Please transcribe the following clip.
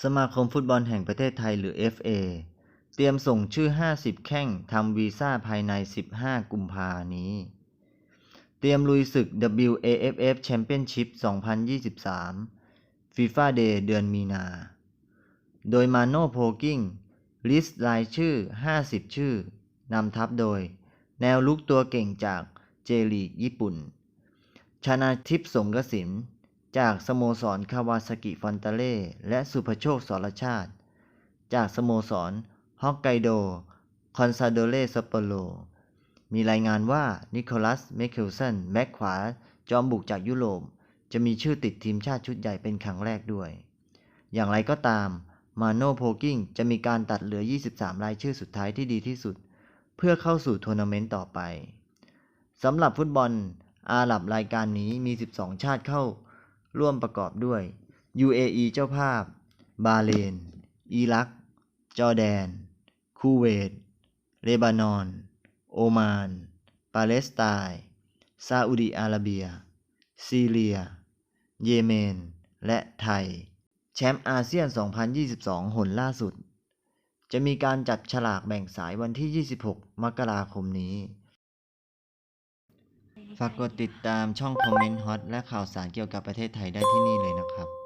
สมาคมฟุตบอลแห่งประเทศไทยหรือ FA เตรียมส่งชื่อ 50 แข้งทำวีซ่าภายใน 15 กุมภานี้ เตรียมลุยศึก WAFF Championship 2023 FIFA Day เดือนมีนา โดยมาโน่โพกิ้งลิสต์รายชื่อ 50 ชื่อนำทัพโดย แนวลุกตัวเก่งจากเจลีกญี่ปุ่น ชนาทิพสงกสิน จากสโมสรคาวาซากิฟอนตาเล่และสุภโชคสรชาติ จากสโมสรฮอกไกโด คอนซาโดเลซัปโปโรมีรายงานว่านิโคลัสเมเคลสันแบ็กขวาจอมบุกจากยุโรปจะมีชื่อติดทีมชาติชุดใหญ่เป็นครั้งแรกด้วย อย่างไรก็ตาม มาโนโพกิ้งจะมีการตัดเหลือ 23 รายชื่อสุดท้ายที่ดีที่สุด เพื่อเข้าสู่ทัวร์นาเมนต์ต่อไปสำหรับฟุตบอลอาหรับรายการนี้มี 12 ชาติเข้า ร่วมประกอบด้วย UAE เจ้าภาพ บาเรนอิรัก จอร์แดน คูเวต เลบานอน โอมาน ปาเลสไตน์ ซาอุดิอาระเบีย ซีเรีย เยเมน และไทย แชมป์อาเซียน 2022 หนล่าสุด จะมีการจับฉลากแบ่งสายวันที่ 26 มกราคมนี้ ฝากกดติดตามช่องคอมเมนต์ฮอตและข่าวสารเกี่ยวกับประเทศไทยได้ที่นี่เลยนะครับ